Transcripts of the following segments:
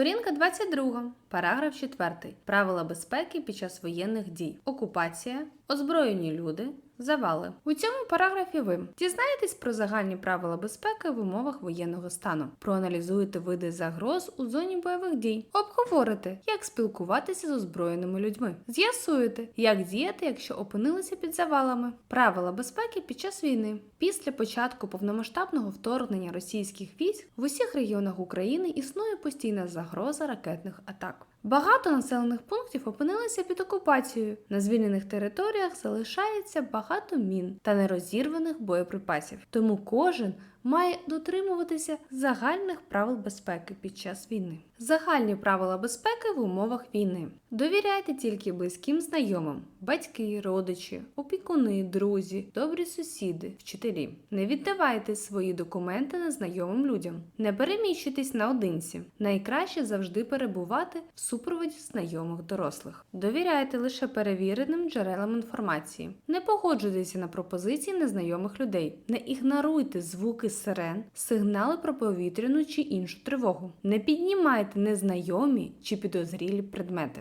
Сторінка 22, параграф 4. Правила безпеки під час воєнних дій. Окупація, озброєні люди, завали. У цьому параграфі ви дізнаєтесь про загальні правила безпеки в умовах воєнного стану, проаналізуєте види загроз у зоні бойових дій, обговорите, як спілкуватися з озброєними людьми, з'ясуєте, як діяти, якщо опинилися під завалами, правила безпеки під час війни. Після початку повномасштабного вторгнення російських військ в усіх регіонах України існує постійна загроза ракетних атак. Багато населених пунктів опинилися під окупацією. На звільнених територіях залишається багато мін та нерозірваних боєприпасів. Тому кожен має дотримуватися загальних правил безпеки під час війни. Загальні правила безпеки в умовах війни. Довіряйте тільки близьким знайомим, батьки, родичі, опікуни, друзі, добрі сусіди, вчителі. Не віддавайте свої документи незнайомим людям. Не переміщуйтесь наодинці. Найкраще завжди перебувати в супроводі знайомих дорослих. Довіряйте лише перевіреним джерелам інформації. Не погоджуйтеся на пропозиції незнайомих людей. Не ігноруйте звуки сирен, сигнали про повітряну чи іншу тривогу. Не піднімайте незнайомі чи підозрілі предмети.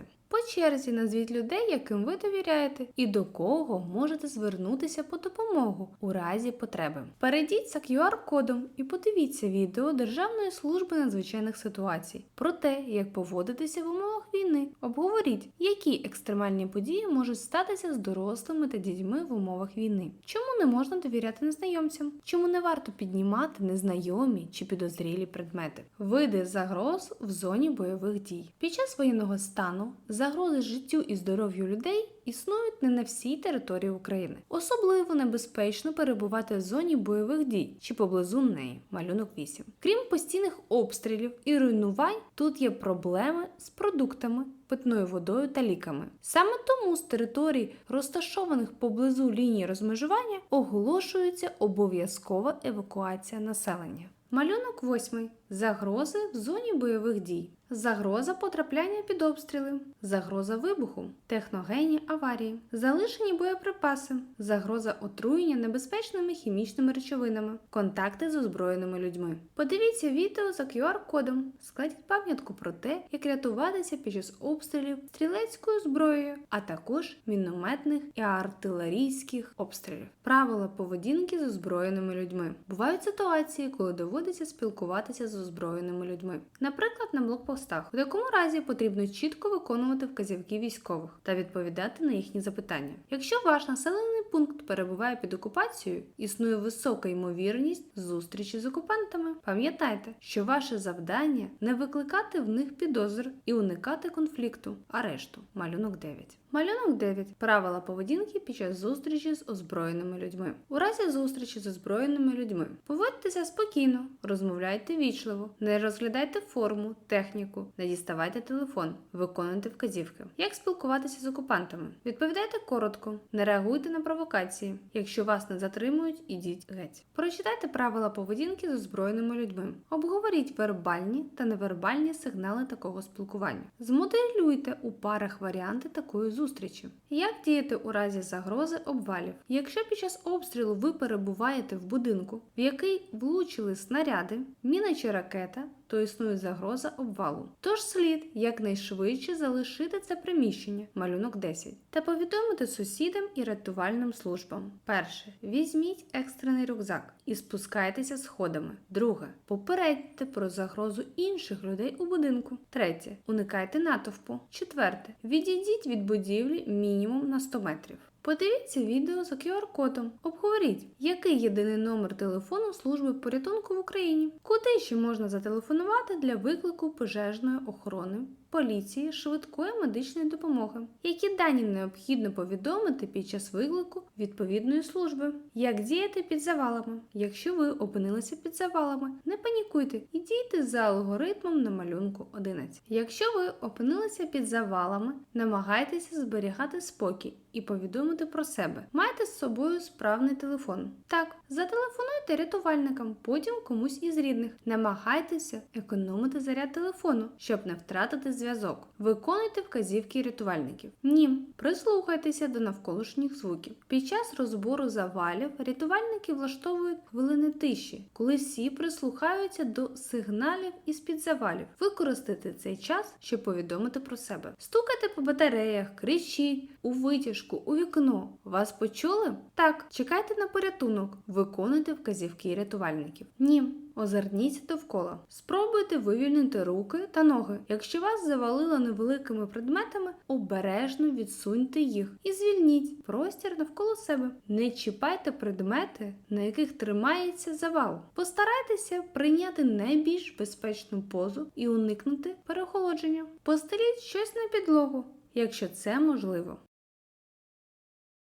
Черзі назвіть людей, яким ви довіряєте, і до кого можете звернутися по допомогу у разі потреби. Перейдіть за QR-кодом і подивіться відео Державної служби надзвичайних ситуацій про те, як поводитися в умовах війни. Обговоріть, які екстремальні події можуть статися з дорослими та дітьми в умовах війни. Чому не можна довіряти незнайомцям? Чому не варто піднімати незнайомі чи підозрілі предмети? Види загроз в зоні бойових дій. Під час воєнного стану загрози життю і здоров'ю людей існують не на всій території України. Особливо небезпечно перебувати в зоні бойових дій чи поблизу неї. Малюнок 8. Крім постійних обстрілів і руйнувань, тут є проблеми з продуктами. Питною водою та ліками. Саме тому з територій, розташованих поблизу лінії розмежування, оголошується обов'язкова евакуація населення. Малюнок 8. Загрози в зоні бойових дій. Загроза потрапляння під обстріли, загроза вибуху, техногенні аварії, залишені боєприпаси, загроза отруєння небезпечними хімічними речовинами, контакти з озброєними людьми. Подивіться відео за QR-кодом, складіть пам'ятку про те, як рятуватися під час обстрілів стрілецькою зброєю, а також мінометних і артилерійських обстрілів. Правила поведінки з озброєними людьми. Бувають ситуації, коли доводиться спілкуватися з озброєними людьми. Наприклад, на блокпостах. в такому разі потрібно чітко виконувати вказівки військових та відповідати на їхні запитання. Якщо ваш населений пункт перебуває під окупацією, існує висока ймовірність зустрічі з окупантами. Пам'ятайте, що ваше завдання не викликати в них підозр і уникати конфлікту, арешту. Малюнок 9. Малюнок 9. Правила поведінки під час зустрічі з озброєними людьми. У разі зустрічі з озброєними людьми поводьтеся спокійно, розмовляйте вічливо, не розглядайте форму, техніку, не діставайте телефон, виконуйте вказівки. Як спілкуватися з окупантами? Відповідайте коротко, не реагуйте на провокації. Якщо вас не затримують, ідіть геть. Прочитайте правила поведінки з озброєними людьми. Обговоріть вербальні та невербальні сигнали такого спілкування. Змоделюйте у парах варіанти такої зустрічі. Як діяти у разі загрози обвалів? Якщо під час обстрілу ви перебуваєте в будинку, в який влучили снаряди, міна чи ракета, то існує загроза обвалу. Тож слід якнайшвидше залишити це приміщення, малюнок 10, та повідомити сусідам і рятувальним службам. Перше. Візьміть екстрений рюкзак і спускайтеся сходами. Друге. Попередьте про загрозу інших людей у будинку. Третє. Уникайте натовпу. Четверте. Відійдіть від будівлі мінімум на 100 метрів. Подивіться відео за QR-кодом. Обговоріть, який єдиний номер телефону служби порятунку в Україні, куди ще можна зателефонувати для виклику пожежної охорони, поліції, швидкої медичної допомоги, які дані необхідно повідомити під час виклику відповідної служби, як діяти під завалами. Якщо ви опинилися під завалами, не панікуйте і дійте за алгоритмом на малюнку 11. Якщо ви опинилися під завалами, намагайтеся зберігати спокій і повідомити про себе. Майте з собою справний телефон. Так, зателефонуйте рятувальникам, потім комусь із рідних. Намагайтеся економити заряд телефону, щоб не втратити зв'язок. Виконуйте вказівки рятувальників. Ні, прислухайтеся до навколишніх звуків. Під час розбору завалів рятувальники влаштовують хвилини тиші, коли всі прислухаються до сигналів із під завалів. Використайте цей час, щоб повідомити про себе. Стукайте по батареях, кричіть у витяжку, у вікно. Вас почули? Так, чекайте на порятунок, виконуйте вказівки рятувальників. Ні. Озирніться довкола. Спробуйте вивільнити руки та ноги. Якщо вас завалило невеликими предметами, обережно відсуньте їх і звільніть простір навколо себе. Не чіпайте предмети, на яких тримається завал. Постарайтеся прийняти найбільш безпечну позу і уникнути переохолодження. Постеліть щось на підлогу, якщо це можливо.